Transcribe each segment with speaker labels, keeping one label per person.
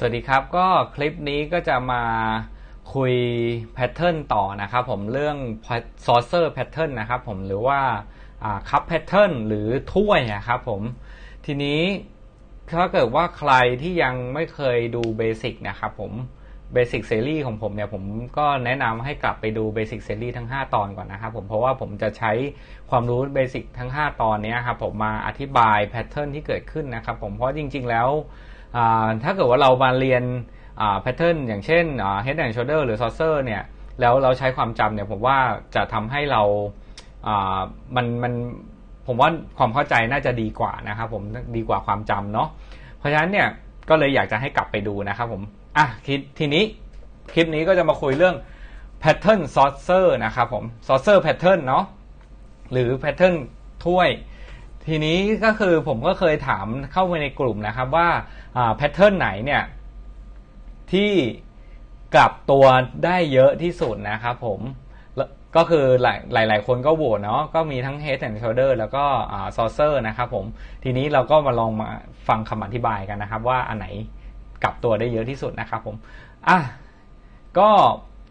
Speaker 1: สวัสดีครับก็คลิปนี้ก็จะมาคุยแพทเทิร์นต่อนะครับผมเรื่อง saucer pattern นะครับผมหรือว่าคัพแพทเทิร์นหรือถ้วยนะครับผมทีนี้ถ้าเกิดว่าใครที่ยังไม่เคยดูเบสิกนะครับผมเบสิกเซรีของผมเนี่ยผมก็แนะนำให้กลับไปดูเบสิกเซรีทั้ง 5 ตอนก่อนนะครับผมเพราะว่าผมจะใช้ความรู้เบสิกทั้ง 5 ตอนนี้ครับผมมาอธิบายแพทเทิร์นที่เกิดขึ้นนะครับผมเพราะจริง ๆ แล้ว ถ้าเกิดว่าเรามาเรียนแพทเทิร์นอย่างเช่น head and shoulder หรือ saucer เนี่ยแล้วเราใช้ความจำเนี่ยผมว่าจะทำให้เรามันมันผมว่าความเข้าใจน่าจะดีกว่านะครับผมดีกว่าความจำเนาะเพราะฉะนั้นเนี่ยก็เลยอยากจะให้กลับไปดูนะครับผมอะทีนี้คลิปนี้ก็จะมาคุยเรื่อง pattern saucer นะครับผม saucer pattern เนาะหรือ pattern ถ้วย ทีนี้ก็คือผมก็เคยถามเข้าไปในกลุ่มนะครับว่าแพทเทิร์นไหนเนี่ย ที่กลับตัวได้เยอะที่สุดนะครับผมก็คือหลายหลายคนก็โหวตเนาะก็มีทั้ง head and shoulder แล้วก็ saucer นะครับผมทีนี้เราก็มาลองมาฟังคำอธิบายกันนะครับ ว่าอันไหนกลับตัวได้เยอะที่สุดนะครับผมอะก็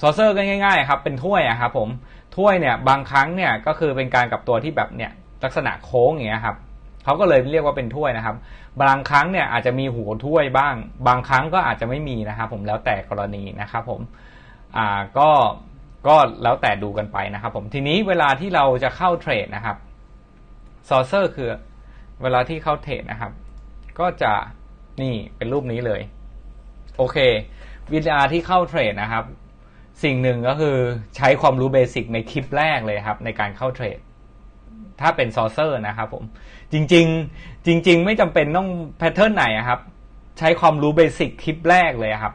Speaker 1: saucer ก็ง่ายๆครับเป็นถ้วยอะครับผมถ้วยเนี่ยบางครั้งเนี่ยก็คือเป็นการกลับตัวที่แบบเนี่ย ลักษณะโค้งอย่างเงี้ยครับเขาก็เลยเรียกว่าเป็นถ้วยนะครับ บางครั้งเนี่ยอาจจะมีหัวถ้วยบ้าง บางครั้งก็อาจจะไม่มีนะครับผมแล้วแต่กรณีนะครับผมอ่าก็ก็แล้วแต่ดูกันไปนะครับผมทีนี้เวลาที่เราจะเข้าเทรดนะครับซอเซอร์คือเวลาที่เข้าเทรดนะครับ ก็จะนี่เป็นรูปนี้เลย โอเควิธีที่เข้าเทรดนะครับ สิ่งหนึ่งก็คือใช้ความรู้เบสิกในคลิปแรกเลยครับ ในการเข้าเทรด ถ้าเป็นซอเซอร์นะครับผมจริง ๆ จริง ๆ ไม่จำเป็นต้องแพทเทิร์นไหนครับ ใช้ความรู้เบสิกคลิปแรกเลยครับ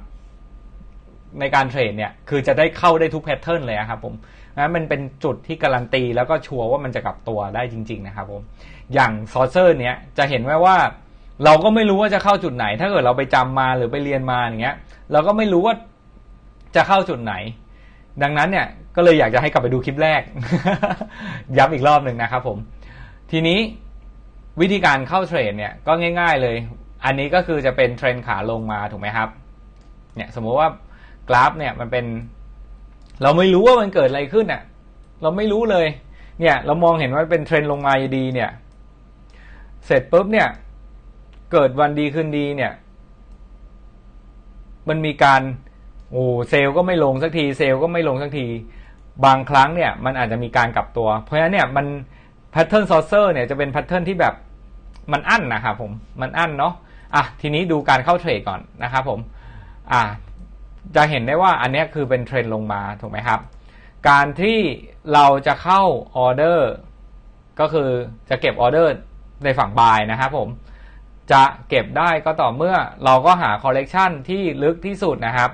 Speaker 1: ในการเทรดเนี่ยคือจะได้เข้าได้ทุกแพทเทิร์นเลยครับผมนะมันเป็นจุดที่การันตีแล้วก็ชัวร์ว่ามันจะกลับตัวได้จริง ๆ นะครับผมอย่างซอเซอร์เนี้ยจะเห็นไว้ว่า เราก็ไม่รู้ว่าจะเข้าจุดไหน ถ้าเกิดเราไปจำมาหรือไปเรียนมาอย่างเงี้ย เราก็ไม่รู้ว่าจะเข้าจุดไหน ดังนั้นเนี่ยก็เลยอยากจะให้กลับไปดูคลิปแรก ย้ำอีกรอบหนึ่งนะครับผม ทีนี้วิธีการเข้าเทรดเนี่ยก็ง่าย ๆเลย อันนี้ก็คือจะเป็นเทรนขาลงมาถูกไหมครับ เนี่ยสมมติว่ากราฟเนี่ยมันเป็น เราไม่รู้ว่ามันเกิดอะไรขึ้นอะ เราไม่รู้เลย เนี่ยเรามองเห็นว่าเป็นเทรนลงมาดีเนี่ย เสร็จปุ๊บเนี่ย เกิดวันดีขึ้นดีเนี่ย มันมีการ โอ้เซลก็ไม่ลงสักทีเซลก็ไม่ลงสักที บางครั้งเนี่ยมันอาจจะมีการกลับตัว เพราะฉะนั้นเนี่ยมันแพทเทิร์นซอร์เซอร์เนี่ยจะเป็นแพทเทิร์นที่แบบมันอั้นนะครับผมมันอั้นเนาะอะทีนี้ดูการเข้าเทรดก่อนนะครับผมอะจะเห็นได้ว่าอันนี้คือเป็นเทรนลงมาถูกไหมครับ การที่เราจะเข้าออเดอร์ก็คือจะเก็บออเดอร์ในฝั่งบายนะครับผมจะเก็บได้ก็ต่อเมื่อเราก็หาคอลเลกชันที่ลึกที่สุดนะครับ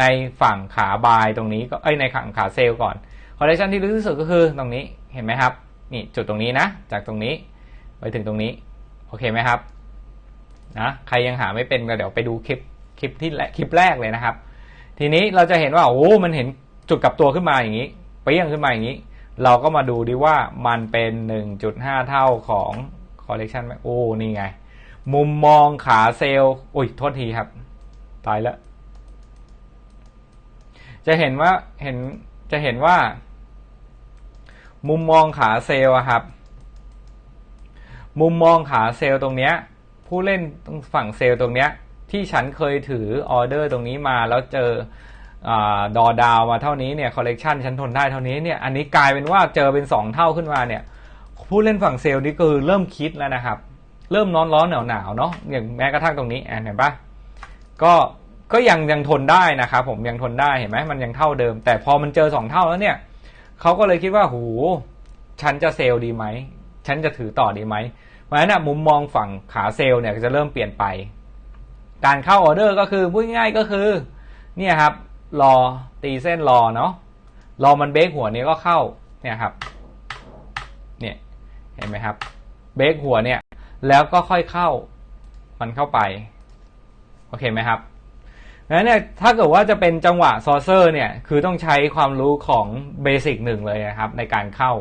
Speaker 1: ในฝั่งขาบายตรงนี้ก็เอ้ยในฝั่งขาเซลล์ก่อนคอลเลคชันที่ลึกที่สุดก็คือตรงนี้เห็นไหมครับนี่จุดตรงนี้นะ จากตรงนี้ไปถึงตรงนี้โอเคไหมครับนะใครยังหาไม่เป็นก็เดี๋ยวไปดูคลิปคลิปที่คลิปแรกเลยนะครับ ทีนี้เราจะเห็นว่าโอ้มันเห็นจุดกลับตัวขึ้นมาอย่างนี้ไปยังขึ้นมาอย่างนี้ เราก็มาดูดีว่ามันเป็น 1.5 เท่าของคอลเลกชันไหมโอ้นี่ไง มุมมองขาเซลล์อุ้ยโทษทีครับ ตายแล้ว จะเห็นว่าเห็นจะเห็นว่า มุมมองขาเซลล์ครับ มุมมองขาเซลล์ตรงเนี้ยผู้เล่นตรงฝั่งเซลล์ตรงเนี้ยที่ฉันเคยถือออเดอร์ตรงนี้มาแล้วเจออดอดาวมาเท่านี้เนี่ยคอลเลกชันฉันทนได้เท่านี้เนี่ยอันนี้กลายเป็นว่าเจอเป็นสองเท่าขึ้นมาเนี่ยผู้เล่นฝั่งเซลล์นี่คือเริ่มคิดแล้วนะครับ เริ่มร้อนร้อนหนาวหนาวเนาะอย่างแม้กระทั่งตรงนี้เห็นปะก็ ก็ยังยังทนได้นะครับผมยังทนได้เห็นไหมมันยังเท่าเดิม แต่พอมันเจอสองเท่าแล้วเนี่ยเขาก็เลยคิดว่าหูฉันจะเซลล์ดีไหมฉันจะถือต่อดีไหมเพราะฉะนั้นมุมมองฝั่งขาเซลล์เนี่ยจะเริ่มเปลี่ยนไป การเข้าออเดอร์ก็คือพูดง่ายก็คือเนี่ยครับรอตีเส้นรอเนาะรอมันเบรกหัวนี้ก็เข้าเนี่ยครับเนี่ยเห็นไหมครับเบรกหัวเนี่ยแล้วก็ค่อยเข้ามันเข้าไป โอเคไหมครับ นั้นเนี่ยถ้าเกิดว่าจะเป็นจังหวะซอเซอร์เนี่ยคือต้องใช้ความรู้ของเบสิกหนึ่งเลยนะครับในการเข้า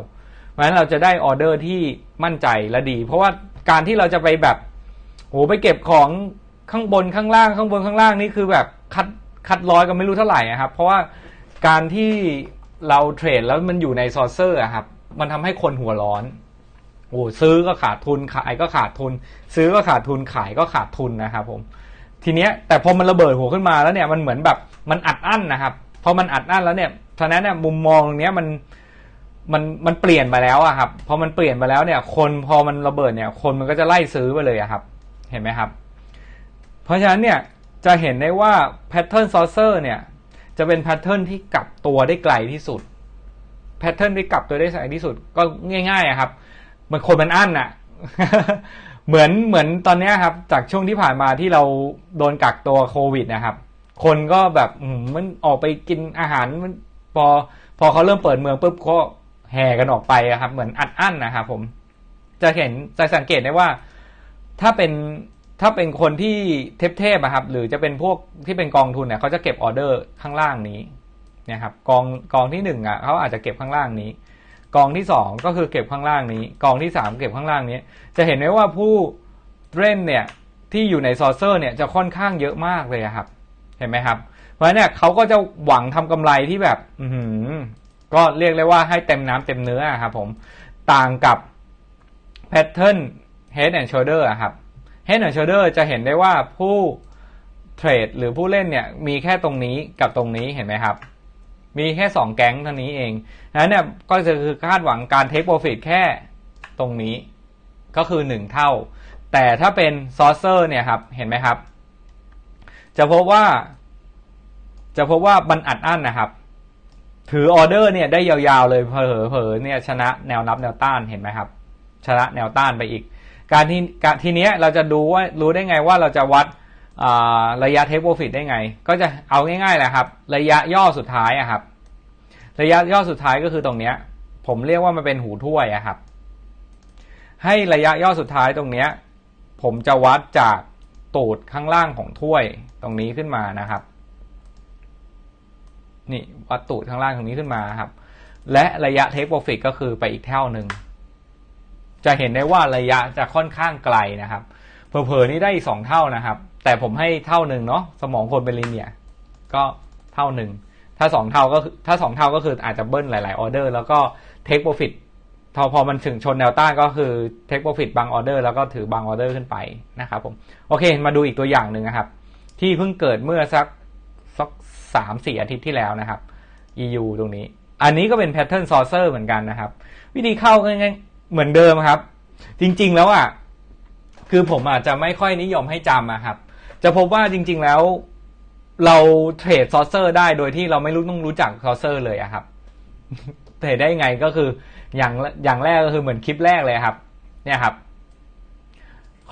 Speaker 1: เพราะฉะนั้นเราจะได้ออเดอร์ที่มั่นใจและดี เพราะว่าการที่เราจะไปแบบโหไปเก็บของข้างบนข้างล่างข้างบนข้างล่างนี่คือแบบคัดคัดร้อยกันไม่รู้เท่าไหร่อะครับ เพราะว่าการที่เราเทรดแล้วมันอยู่ในซอร์เซอร์อะครับมันทำให้คนหัวร้อนโอ้ซื้อก็ขาดทุนขายก็ขาดทุน ซื้อก็ขาดทุนขายก็ขาดทุนนะครับผม ทีเนี้ยแต่พอมันระเบิดหัวขึ้นมาแล้วเนี่ยมันเหมือนแบบมันอัดอั้นนะครับพอมันอัดอั้นแล้วเนี่ยฉะนั้นเนี่ยมุมมองตรงเนี้ยมันมันมันเปลี่ยนไปแล้วอะครับพอมันเปลี่ยนไปแล้วเนี่ย คนพอมันระเบิดเนี่ย คนมันก็จะไล่ซื้อไปเลยอะครับ เห็นไหมครับ เพราะฉะนั้นเนี่ยจะเห็นได้ว่าแพทเทิร์นซอ r เซอร์เนี่ยจะเป็นแพทเทิร์นที่กลับตัวได้ไกลที่สุดแพทเทิร์นที่กลับตัวได้ไกลที่สุดก็ง่ายๆอะครับมันคนมันอั้นอะ เหมือนเหมือนตอนนี้ครับ จากช่วงที่ผ่านมาที่เราโดนกักตัวโควิดนะครับ คนก็แบบมันออกไปกินอาหารมันพอ พอเขาเริ่มเปิดเมืองปุ๊บก็แห่กันออกไปครับ เหมือนอัดอั้นนะครับผม จะเห็นจะสังเกตได้ว่าถ้าเป็นถ้าเป็นคนที่เทพๆอะครับ หรือจะเป็นพวกที่เป็นกองทุนเนี่ยเขาจะเก็บออเดอร์ข้างล่างนี้นี่ยครับ กองกองที่หนึ่งอะเขาอาจจะเก็บข้างล่างนี้ กองที่สองก็คือเก็บข้างล่างนี้ กองที่สามเก็บข้างล่างนี้ จะเห็นได้ว่าผู้เล่นเนี่ยที่อยู่ในซอร์เซอร์เนี่ยจะค่อนข้างเยอะมากเลยครับ เห็นไหมครับ เพราะฉะนั้นเนี่ยเขาก็จะหวังทำกำไรที่แบบ อืก็เรียกเลยว่าให้เต็มน้ำเต็มเนื้อครับผมต่างกับแพทเทิร์น head and shoulder ครับ head and shoulder จะเห็นได้ว่าผู้เทรดหรือผู้เล่นเนี่ยมีแค่ตรงนี้กับตรงนี้เห็นไหมครับ มีแค่สองแก๊งเท่านี้เองนั้นเนี่ยก็จะคือคาดหวังการ take profit แค่ตรงนี้ ก็คือหนึ่งเท่า แต่ถ้าเป็น saucer เนี่ยครับ เห็นไหมครับ จะพบว่า จะพบว่ามันอัดอั้นนะครับ ถือออเดอร์เนี่ยได้ยาวๆเลยเผลอเผลอเนี่ยชนะแนวรับแนวต้านเห็นไหมครับ ชนะแนวต้านไปอีก การที่การทีเนี้ยเราจะดูว่ารู้ได้ไงว่าเราจะวัด ระยะเทคโปรฟิตได้ไง ก็จะเอาง่ายๆแหละครับ ระยะย่อสุดท้ายอะครับ ระยะย่อสุดท้ายก็คือตรงเนี้ย ผมเรียกว่ามันเป็นหูถ้วยอะครับ ให้ระยะย่อสุดท้ายตรงเนี้ย ผมจะวัดจากตูดข้างล่างของถ้วยตรงนี้ขึ้นมานะครับ นี่วัดตูดข้างล่างตรงนี้ขึ้นมาครับ และระยะเทคโปรฟิตก็คือไปอีกเท่าหนึ่งจะเห็นได้ว่าระยะจะค่อนข้างไกลนะครับเผลอๆนี่ได้อีกสองเท่านะครับ แต่ผมให้เท่าหนึ่งเนาะสมองคนเป็นลิเนียก็เท่าหนึ่งถ้าสองเท่าก็คือถ้าสองเท่าก็คืออาจจะเบิ้ลหลาย ๆ ออเดอร์ แล้วก็เทคโปรฟิตพอพอมันถึงชนแนวต้านก็คือเทคโปรฟิตบางออเดอร์แล้วก็ถือบางออเดอร์ขึ้นไปนะครับผมโอเค มาดูอีกตัวอย่างหนึ่งนะครับ ที่เพิ่งเกิดเมื่อสักสักสามสี่อาทิตย์ที่แล้วนะครับ EU ตรงนี้ อันนี้ก็เป็นแพทเทิร์นซอร์เซอร์เหมือนกันนะครับ วิธีเข้าง่ายๆเหมือนเดิมครับ จริงๆแล้วอะคือผมอาจจะไม่ค่อยนิยมให้จำอะครับ จะพบว่าจริง ๆ แล้วเราเทรดซอร์เซอร์ได้โดยที่เราไม่รู้ต้องรู้จักซอร์เซอร์เลยอะครับ เทรดได้ไงก็คืออย่างอย่างแรกก็คือเหมือนคลิปแรกเลยครับ เนี่ยครับ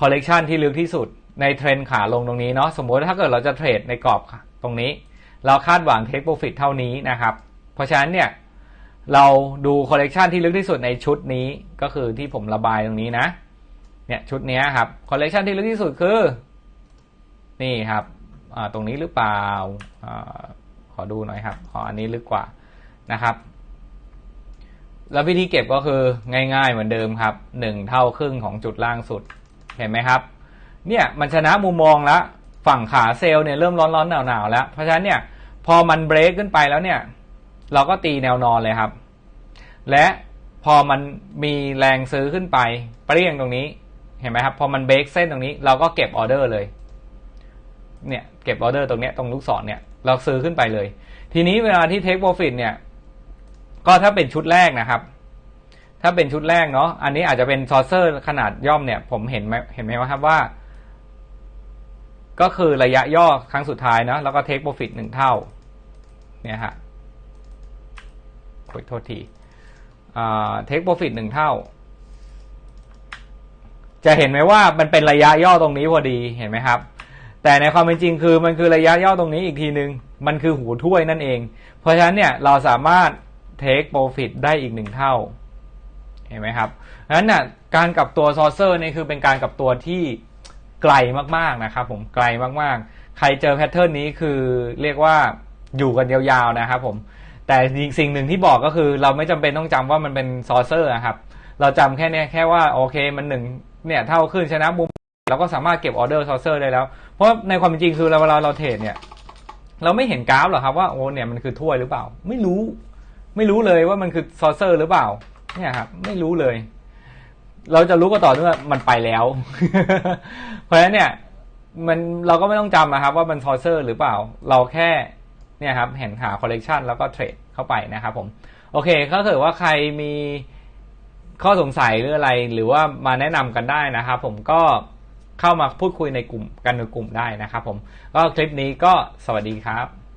Speaker 1: คอลเลกชันที่ลึกที่สุดในเทรนขาลงตรงนี้เนาะสมมติถ้าเกิดเราจะเทรดในกรอบตรงนี้ เราคาดหวังเทคโปรฟิตเท่านี้นะครับ เพราะฉะนั้นเนี่ยเราดูคอลเลกชันที่ลึกที่สุดในชุดนี้ก็คือที่ผมระบายตรงนี้นะเนี่ยชุดนี้ครับคอลเลกชันที่ลึกที่สุดคือ นี่ครับตรงนี้หรือเปล่าอขอดูหน่อยครับ ขออันนี้ลึกกว่านะครับ แล้ววิธีเก็บก็คือง่ายๆเหมือนเดิมครับหนึ่งเท่าครึ่งของจุดล่างสุดเห็นไหมครับ เนี่ยมันชนะมุมมองแล้วฝั่งขาเซลล์เนี่ยเริ่มร้อนๆหนาวๆแล้ว เพราะฉะนั้นเนี่ยพอมันเบรกขึ้นไปแล้วเนี่ย เราก็ตีแนวนอนเลยครับ และพอมันมีแรงซื้อขึ้นไปเปรี้ยงตรงนี้เห็นไหมครับ พอมันเบรกเส้นตรงนี้ เราก็เก็บออเดอร์เลย เนี่ยเก็บออเดอร์ตรงเนี้ยตรงลูกศรเนี่ยเราซื้อขึ้นไปเลย ทีนี้เวลาที่เทคโปรฟิตเนี่ยก็ถ้าเป็นชุดแรกนะครับ ถ้าเป็นชุดแรกเนาะอันนี้อาจจะเป็นซอร์เซอร์ขนาดย่อมเนี่ย ผมเห็นไหมเห็นไหมว่าครับว่า ก็คือระยะย่อครั้งสุดท้ายเนาะแล้วก็เทคโปรฟิตหนึ่งเท่า เนี่ยฮะขอโทษทีเทคโปรฟิตหนึ่งเท่า จะเห็นไหมว่ามันเป็นระยะย่อตรงนี้พอดีเห็นไหมครับ แต่ในความเป็นจริงคือมันคือระยะย่อตรงนี้อีกทีหนึ่งมันคือหูถ้วยนั่นเอง เพราะฉะนั้นเนี่ยเราสามารถเทคโปรฟิตได้อีกหนึ่งเท่า เห็นไหมครับดังนั้นน่ะการกลับตัวซอร์เซอร์นี่คือเป็นการกลับตัวที่ไกลมากๆนะครับผมไกลมากๆ ใครเจอแพทเทิร์นนี้คือเรียกว่าอยู่กันยาวๆนะครับผมแต่สิ่งหนึ่งที่บอกก็คือเราไม่จำเป็นต้องจำว่ามันเป็นซอร์เซอร์นะครับ เราจำแค่นี้แค่ว่าโอเคมันหนึ่งเนี่ยเท่าขึ้นชนะมุม เราก็สามารถเก็บออเดอร์ซอเซอร์ได้แล้ว เพราะในความเป็นจริงคือเวลาเราเทรดเนี่ย เราไม่เห็นกราฟหรอกครับว่าโอ้เนี่ยมันคือถ้วยหรือเปล่า ไม่รู้ ไม่รู้เลยว่ามันคือซอเซอร์หรือเปล่า เนี่ยครับไม่รู้เลย เราจะรู้ก็ต่อเมื่อมันไปแล้ว เพราะฉะนั้นเนี่ย มันเราก็ไม่ต้องจำนะครับ ว่ามันซอเซอร์หรือเปล่า เราแค่เนี่ยครับเห็นหาคอลเลกชันแล้วก็เทรดเข้าไปนะครับผมโอเคถ้าเกิดว่าใครมีข้อสงสัยหรืออะไร หรือว่ามาแนะนำกันได้นะครับผมก็ เข้ามาพูดคุยในกลุ่มกันในกลุ่มได้นะครับผมก็คลิปนี้ก็สวัสดีครับ